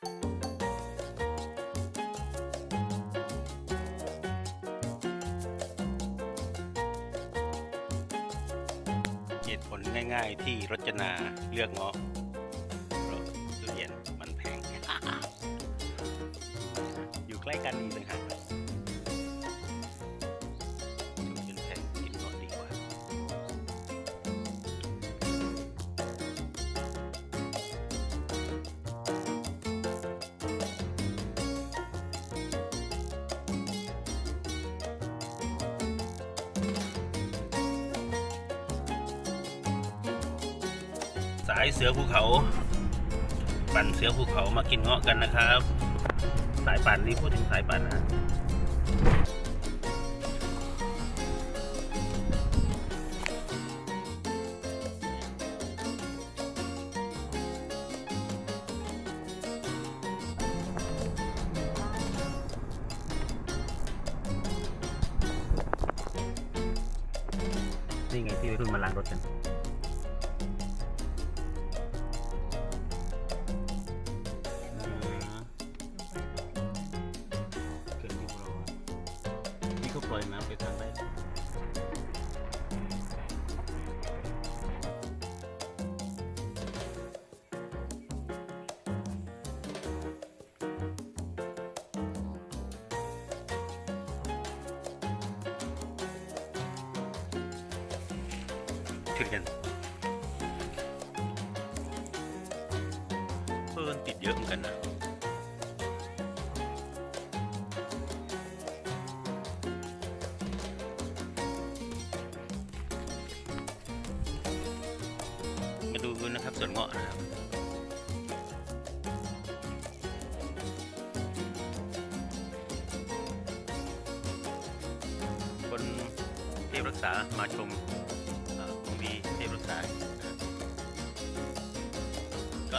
เหตุผลง่ายๆที่รจนาเลือกเงาะายเสือภูเขา ปั่นเสือภูเขามากินเงาะกันนะครับ สายปั่นนี่พูดถึงสายปั่นนะนี่ไงที่วัยรุ่นมาล้างรถกัน ทุเรียนเพิ่นติดเยอะเหมือนกันนะมาดูนะครับส่วนเงาะนะครับคนเทพรักษามาชม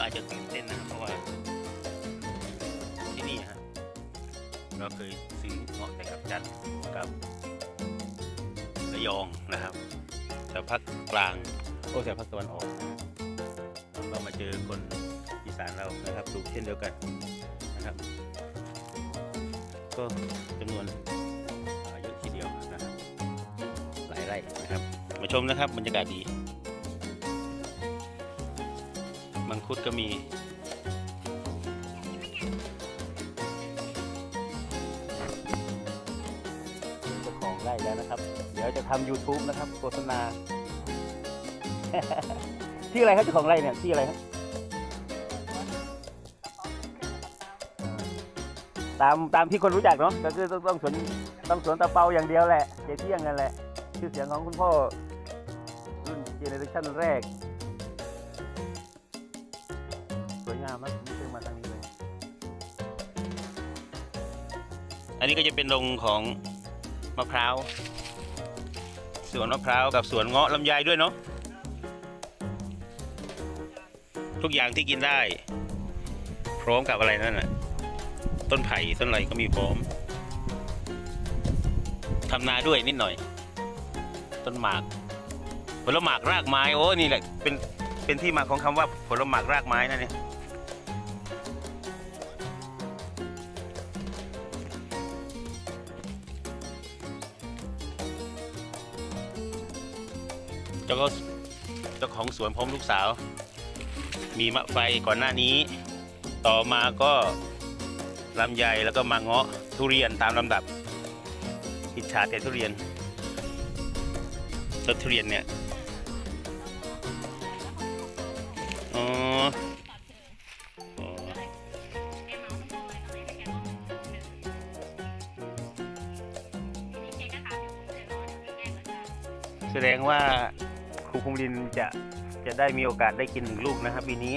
อาจจะตื่นเต้นนะครับเพราะว่าที่นี่ฮะเราเคยซื้อเงาะแต่กับจันกับระยองนะครับแต่ภาคกลางโอ้แต่ภาคตะวันออก เรามาเจอคนอีสานเรานะครับปลูเช่นเดียวกันนะครับ ก็จำนวนเยอะทีเดียวนะครับ หลายไร่นะครับ มาชมนะครับบรรยากาศดี คุดก็มี เจ้าของไร่แล้วนะครับ เดี๋ยวจะทำ YouTube นะครับโฆษณา ชื่ออะไรครับเจ้าของไร่เนี่ยชื่ออะไรครับตามตามที่คนรู้จักเนาะก็คือต้องต้องสวนต้องสวนตะเปาอย่างเดียวแหละเจเที่ยงนั่นแหละชื่อเสียงของคุณพ่อรุ่นเจเนอเรชั่นแรก อันนี้ก็จะเป็นดงของมะพร้าวสวนมะพร้าวกับสวนเงาะลำไยด้วยเนาะทุกอย่างที่กินได้ พร้อมกับอะไรนั่นน่ะต้นไผ่ต้นอะไรก็มีพร้อมทำนาด้วยนิดหน่อย ต้นหมากผลหมากรากไม้โอ้นี่แหละเป็นเป็นที่มาของคำว่าผลหมากรากไม้นั่นเนี่ย เจ้าก็เจ้าของสวนพร้อมลูกสาว มีมะไฟก่อนหน้านี้ ต่อมาก็ลำไยแล้วก็มาเงาะทุเรียนตามลำดับอิจฉาแต่ทุเรียนต้นทุเรียนเนี่ยอ๋อแสดงว่า ครูคุมรินจะจะได้มีโอกาสได้กินหนึ่งลูกนะครับปีนี้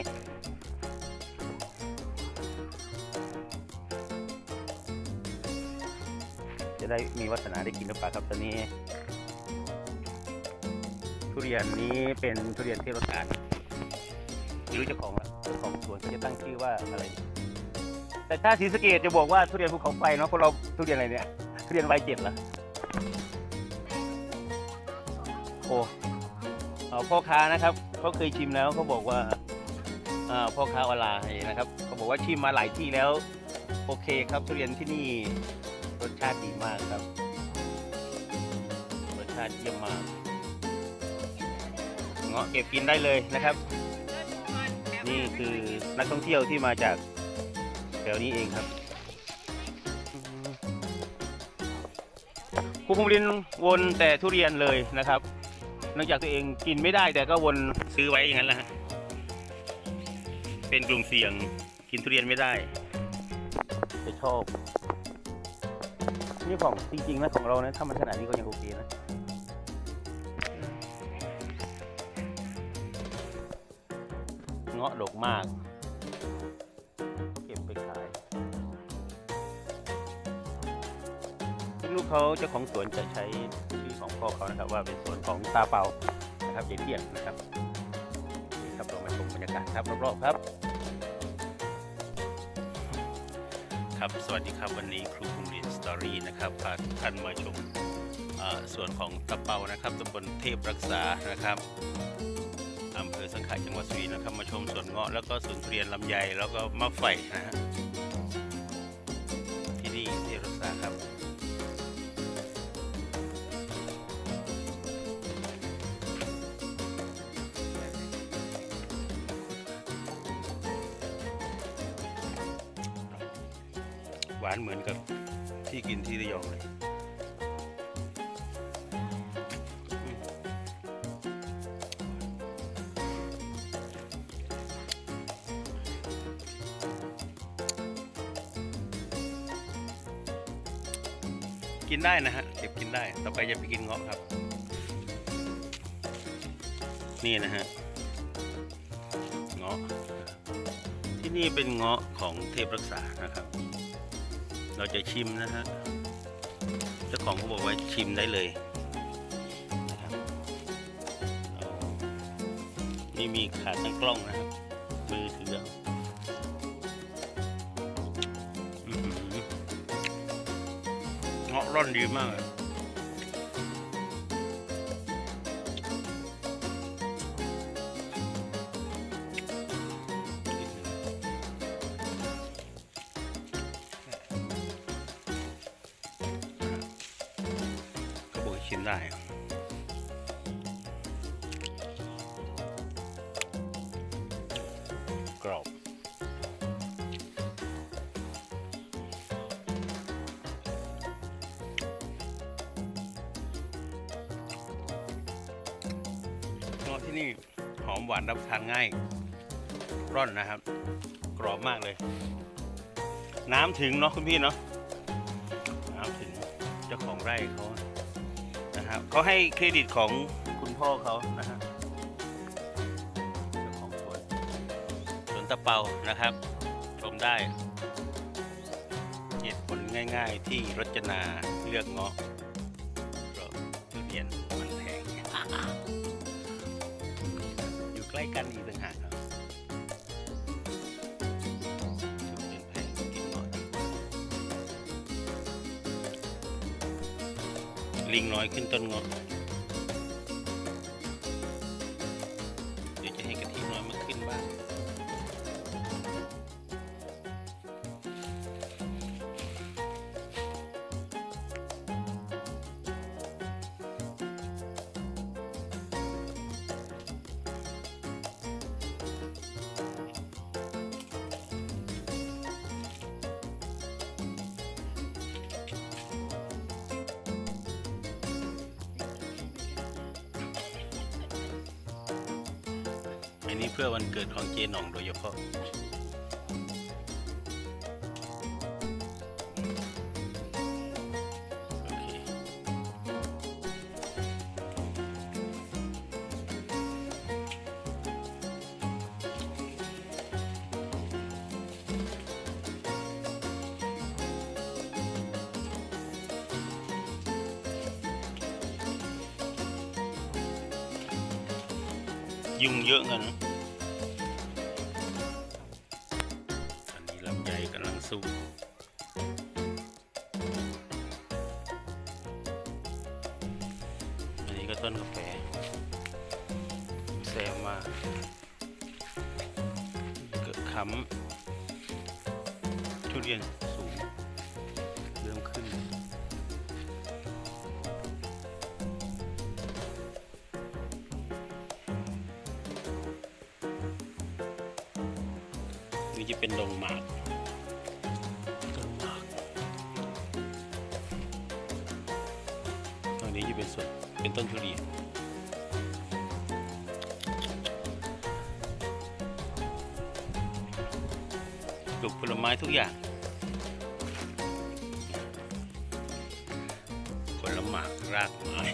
จะได้มีวาสนาได้กินหรือเปล่าครับตอนนี้ ทุเรียนนี้เป็นทุเรียนเทพกาลไม่รู้เจ้าของเจ้าของสวนเขาจะตั้งชื่อว่าอะไรแต่ถ้าศรีสะเกดจะบอกว่าทุเรียนภูเขาไฟเนาะพวกเราทุเรียนอะไรเนี่ยทุเรียนใบเจ็ดเหรอโอ้ พ่อค้านะครับเขาเคยชิมแล้วเขาบอกว่าพ่อค้าออนไลน์นะครับเขาบอกว่าชิมมาหลายที่แล้ว โอเคครับทุเรียนที่นี่รสชาติดีมากครับรสชาติเยี่ยมมากเงาะเก็บกินได้เลยนะครับ นี่คือนักท่องเที่ยวที่มาจากแถวนี้เองครับครูภูมิรินวนแต่ทุเรียนเลยนะครับ เนื่องจากตัวเองกินไม่ได้แต่ก็วนซื้อไว้อย่างนั้นแหละฮะเป็นกลุ่มเสี่ยงกินทุเรียนไม่ได้จะชอบนี่ของจริงๆนะของเรานะถ้ามันขนาดนี้ก็ยังโอเคนะเงาะดกมาก เก็บไปขายลูกเขาเจ้าของสวนจะใช้ พ่อเขานะครับว่าเป็นส่วนของตาเปานะครับยายเทียนนะครับนี่ครับเรามาชมบรรยากาศครับรอบๆครับครับสวัสดีครับวันนี้ครูภูมิเรียนสตอรี่นะครับพาท่านมาชมส่วนของตะเปานะครับตำบลเทพรักษานะครับอำเภอสังขะจังหวัดสุรินทร์นะครับมาชมสวนเงาะแล้วก็สวนทุเรียนลำไยแล้วก็มะไฟนะฮะที่นี่เทพรักษาครับานเหมือนกับที่กินที่ระยองเลยกินได้นะฮะเก็บกินได้ ต่อไปจะไปกินเงาะครับ นี่นะฮะ เงาะ ที่นี่เป็นเงาะของเทพรักษานะครับ เราจะชิมนะฮะเจ้าของเขาบอกว่าชิมได้เลยนะครับนี่มีขาตั้งกล้องนะครับมือถือเอาอื้อหือเงาะร่อนดีมากเลย ได้ กรอบเงาะที่นี่หอมหวานรับประทานง่าย ร่อนนะครับ กรอบมากเลย น้ำถึงเนาะคุณพี่เนาะน้ำถึงเจ้าของไร่เขา นะครับเขาให้เครดิตของคุณพ่อเขานะฮะเจ้าของสวนสวนตะเปานะครับ ชมได้เหตุผลง่าย ๆ ที่รจนาเลือกเงาะเพราะทุเรียนมันแพงอยู่ใกล้กันอีกต่างหากครับ ลิงน้อยขึ้นต้นเงาะ อันนี้เพื่อวันเกิดของเจหน่องโดยเฉพาะ ยุงเยอะกันนะอันนี้ลำไยกำลังสู้ นี่จะเป็นดงหมากดงหมากตรงนี้จะเป็นส่วนเป็นต้นทุเรียนปลูกผลไม้ทุกอย่างผลไม้รากไม้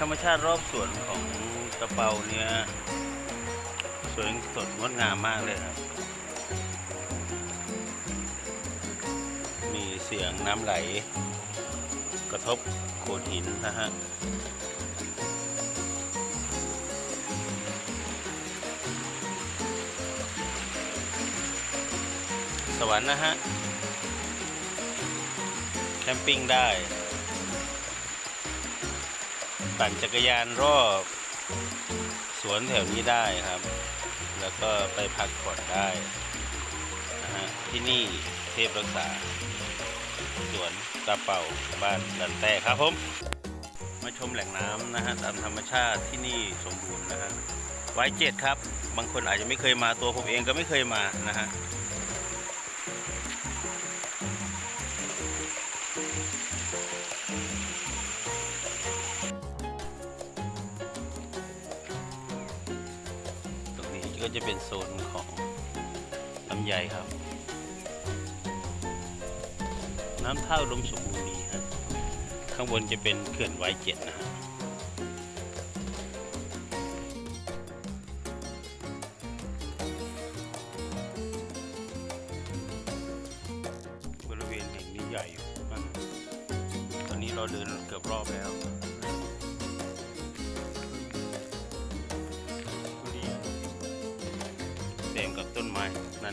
ธรรมชาติรอบสวนของตะเปาเนี่ยสวยสดงดงามมากเลยครับ มีเสียงน้ำไหล กระทบโขดหินนะฮะสวรรค์นะฮะ แคมปิ้งได้ ปั่นจักรยานรอบสวนแถวนี้ได้ครับ แล้วก็ไปพักผ่อนได้นะฮะที่นี่เทพรักษา สวนตาเป่าบ้านดันแต่ครับผม มาชมแหล่งน้ำนะฮะตามธรรมชาติที่นี่สมบูรณ์นะฮะไว้เจ็ดครับ บางคนอาจจะไม่เคยมาตัวผมเองก็ไม่เคยมานะฮะำไยครับ น้ำท่าลมสมบูรณ์ดีฮะข้างบนจะเป็นเขื่อนไว้เจ็ดนะ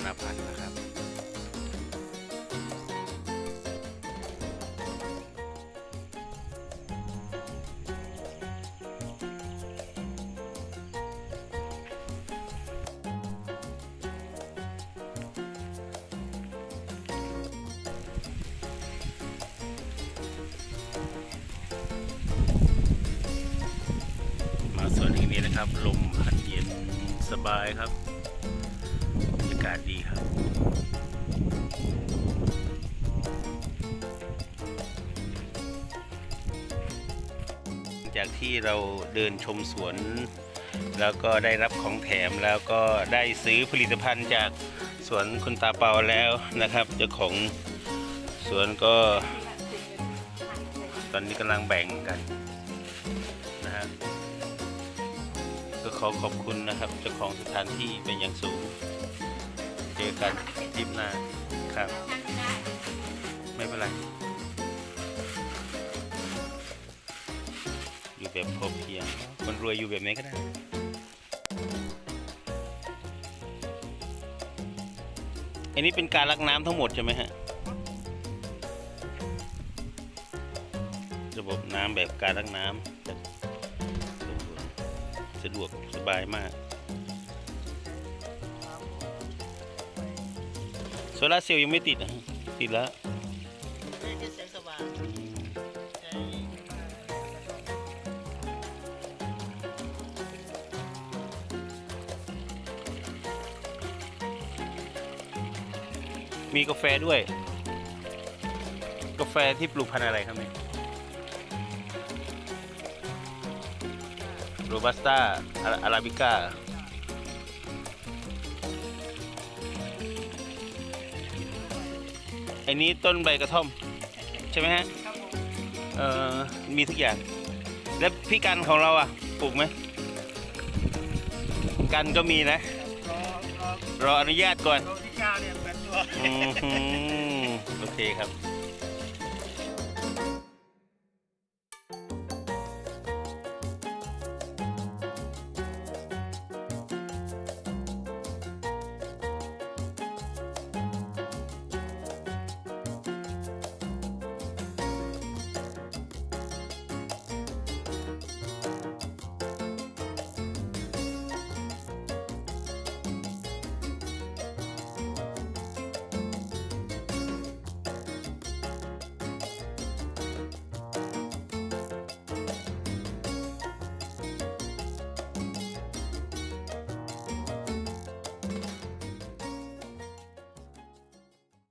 มาพันธ์นะครับ มาส่วนแห่งนี้นะครับ ลมพัดเย็นสบายครับ จากที่เราเดินชมสวน แล้วก็ได้รับของแถมแล้วก็ได้ซื้อผลิตภัณฑ์จากสวนคุณตาเปาแล้วนะครับเจ้าของสวนก็ ตอนนี้กำลังแบ่งกันนะฮะก็ขอขอบคุณนะครับเจ้าของสถานที่เป็นอย่างสูง เจอกันทิปหน้าครับ ไม่เป็นไร อยู่แบบพอเพียงคนรวยอยู่แบบไหนก็ได้อันนี้เป็นการลักน้ำทั้งหมดใช่ไหมฮะ ระบบน้ำแบบการลักน้ำสะดวกสบายมาก โซลาร์เซลล์ยังไม่ติดนะติดแล้วนี่คือแสงสว่างมีกาแฟด้วย กาแฟที่ปลูกพันธุ์อะไรครับเนี่ยโรบัสต้าอาราบิก้า อ้นี้ต้นใบกระท่อม ใช่ไหมฮะครับผมเอ่อมีทุกอย่าง แล้วพี่กันของเราอะปลูกไหมกันก็มีนะ รอรอรออนุญาตก่อน รอที่เก้าเนี่ยแปดตัว อืมโอเคครับ